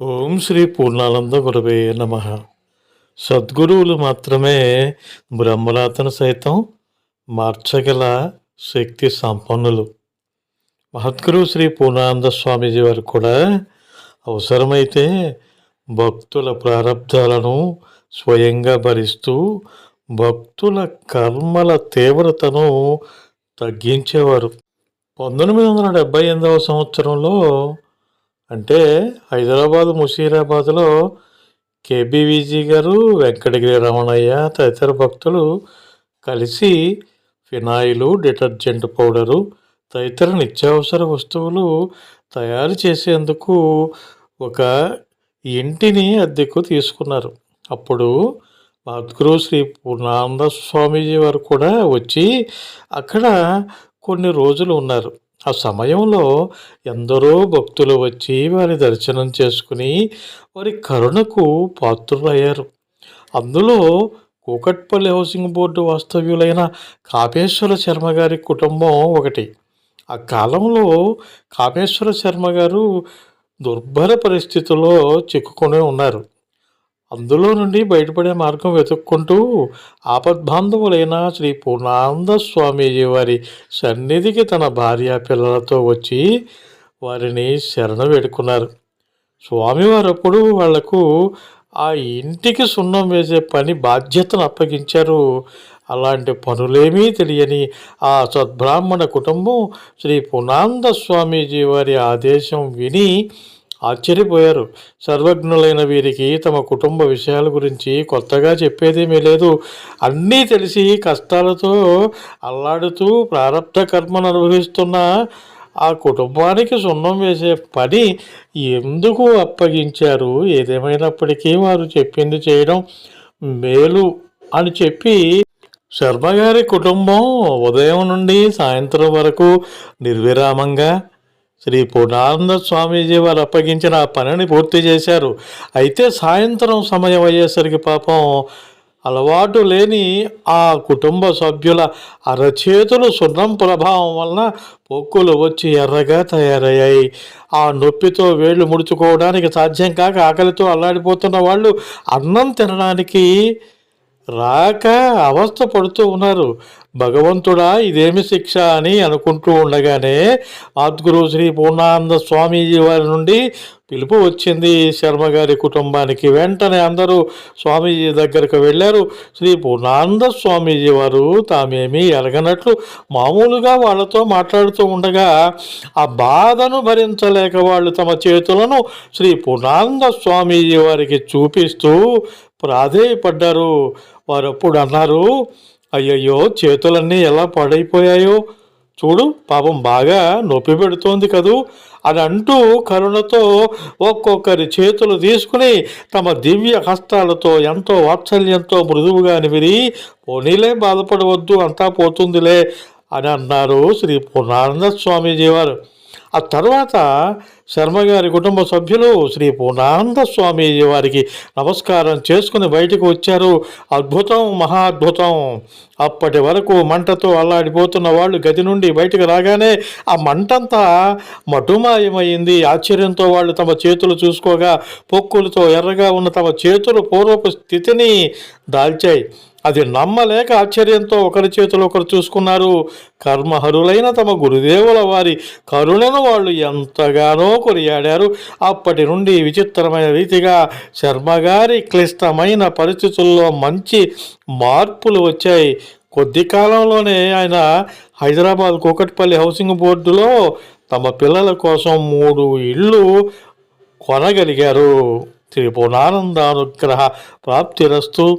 ఓం శ్రీ పూర్ణానంద గురవే నమ. సద్గురువులు మాత్రమే బ్రహ్మరాతను సైతం మార్చగల శక్తి సంపన్నులు. మహద్గురు శ్రీ పూర్ణానంద స్వామీజీ వారు కూడా అవసరమైతే భక్తుల ప్రారంధాలను స్వయంగా భరిస్తూ భక్తుల కర్మల తీవ్రతను తగ్గించేవారు. పంతొమ్మిది వందల డెబ్భై ఎనిమిదవ సంవత్సరంలో అంటే హైదరాబాద్ ముషీరాబాద్లో కేబీవీజీ గారు వెంకటగిరి రమణయ్య తదితర భక్తులు కలిసి ఫినాయిలు డిటర్జెంట్ పౌడరు తదితర నిత్యావసర వస్తువులు తయారు చేసేందుకు ఒక ఇంటిని అద్దెకు తీసుకున్నారు. అప్పుడు మద్గురు శ్రీ పూర్ణానంద స్వామీజీ వారు కూడా వచ్చి అక్కడ కొన్ని రోజులు ఉన్నారు. ఆ సమయంలో ఎందరో భక్తులు వచ్చి వారి దర్శనం చేసుకుని వారి కరుణకు పాత్రులయ్యారు. అందులో కూకట్పల్లి హౌసింగ్ బోర్డు వాస్తవ్యులైన కాపేశ్వర శర్మ గారి కుటుంబం ఒకటి. ఆ కాలంలో కామేశ్వర శర్మ గారు దుర్భర పరిస్థితుల్లో చిక్కుకొని ఉన్నారు. అందులో నుండి బయటపడే మార్గం వెతుక్కుంటూ ఆపద్బాంధవులైన శ్రీ పూర్ణానంద స్వామీజీ వారి సన్నిధికి తన భార్య పిల్లలతో వచ్చి వారిని శరణ వేడుకున్నారు. స్వామివారు అప్పుడు వాళ్ళకు ఆ ఇంటికి సున్నం వేసే పని బాధ్యతను అప్పగించారు. అలాంటి పనులేమీ తెలియని ఆ సద్బ్రాహ్మణ కుటుంబం శ్రీ పునాంద స్వామీజీ వారి ఆదేశం విని ఆశ్చర్యపోయారు. సర్వజ్ఞులైన వీరికి తమ కుటుంబ విషయాల గురించి కొత్తగా చెప్పేదేమీ లేదు. అన్నీ తెలిసి కష్టాలతో అల్లాడుతూ ప్రారంభ కర్మను అనుభవిస్తున్న ఆ కుటుంబానికి సున్నం వేసే పని ఎందుకు అప్పగించారు? ఏదేమైనప్పటికీ వారు చెప్పింది చేయడం మేలు అని చెప్పి శర్మగారి కుటుంబం ఉదయం నుండి సాయంత్రం వరకు నిర్విరామంగా శ్రీ పూర్ణానంద స్వామీజీ వారు అప్పగించిన ఆ పనిని పూర్తి చేశారు. అయితే సాయంత్రం సమయం అయ్యేసరికి పాపం అలవాటు లేని ఆ కుటుంబ సభ్యుల అరచేతులు సున్నం ప్రభావం వలన పొక్కులు వచ్చి ఎర్రగా తయారయ్యాయి. ఆ నొప్పితో వేళ్ళు ముడుచుకోవడానికి సాధ్యం కాక ఆకలితో అల్లాడిపోతున్న వాళ్ళు అన్నం తినడానికి రాక అవస్థ పడుతూ ఉన్నారు. భగవంతుడా ఇదేమి శిక్ష అని అనుకుంటూ ఉండగానే ఆద్గురు శ్రీ పూర్ణానంద స్వామీజీ వారి నుండి పిలుపు వచ్చింది. శర్మ గారి కుటుంబానికి వెంటనే అందరూ స్వామీజీ దగ్గరకు వెళ్ళారు. శ్రీ పూర్ణానంద స్వామీజీ వారు తామేమీ ఎరగనట్లు మామూలుగా వాళ్ళతో మాట్లాడుతూ ఉండగా ఆ బాధను భరించలేక వాళ్ళు తమ చేతులను శ్రీ పూర్ణానంద స్వామీజీ వారికి చూపిస్తూ ప్రాధేయపడ్డారు వారు అప్పుడు అన్నారు అయ్యయ్యో చేతులన్నీ ఎలా పాడైపోయాయో? చూడు పాపం బాగా నొప్పి పెడుతోంది కదూ అని అంటూ కరుణతో ఒక్కొక్కరి చేతులు తీసుకుని తమ దివ్య హస్తాలతో ఎంతో వాత్సల్యంతో మృదువుగా నిమిరి పోనీలే బాధపడవద్దు అంతా పోతుందిలే అని అన్నారు శ్రీ పూర్ణానంద స్వామీజీ వారు. ఆ తర్వాత శర్మగారి కుటుంబ సభ్యులు శ్రీ పూర్ణానంద స్వామీజీ వారికి నమస్కారం చేసుకుని బయటకు వచ్చారు. అద్భుతం మహా అద్భుతం అప్పటి వరకు మంటతో అల్లాడిపోతున్న వాళ్ళు గది నుండి బయటకు రాగానే ఆ మంటంతా మటుమాయమైంది. ఆశ్చర్యంతో వాళ్ళు తమ చేతులు చూసుకోగా పొక్కులతో ఎర్రగా ఉన్న తమ చేతులు పూర్వపు స్థితిని దాల్చాయి. అది నమ్మలేక ఆశ్చర్యంతో ఒకరి చేతులు ఒకరు చూసుకున్నారు. కర్మహరులైన తమ గురుదేవుల వారి కరుణను వాళ్ళు ఎంతగానో కొనియాడారు. అప్పటి నుండి విచిత్రమైన రీతిగా శర్మగారి క్లిష్టమైన పరిస్థితుల్లో మంచి మార్పులు వచ్చాయి. కొద్ది కాలంలోనే ఆయన హైదరాబాద్ కూకట్పల్లి హౌసింగ్ బోర్డులో తమ పిల్లల కోసం మూడు ఇళ్ళు కొనగలిగారు. తిరుపునానంద అనుగ్రహ ప్రాప్తి ప్రాప్తిరస్తు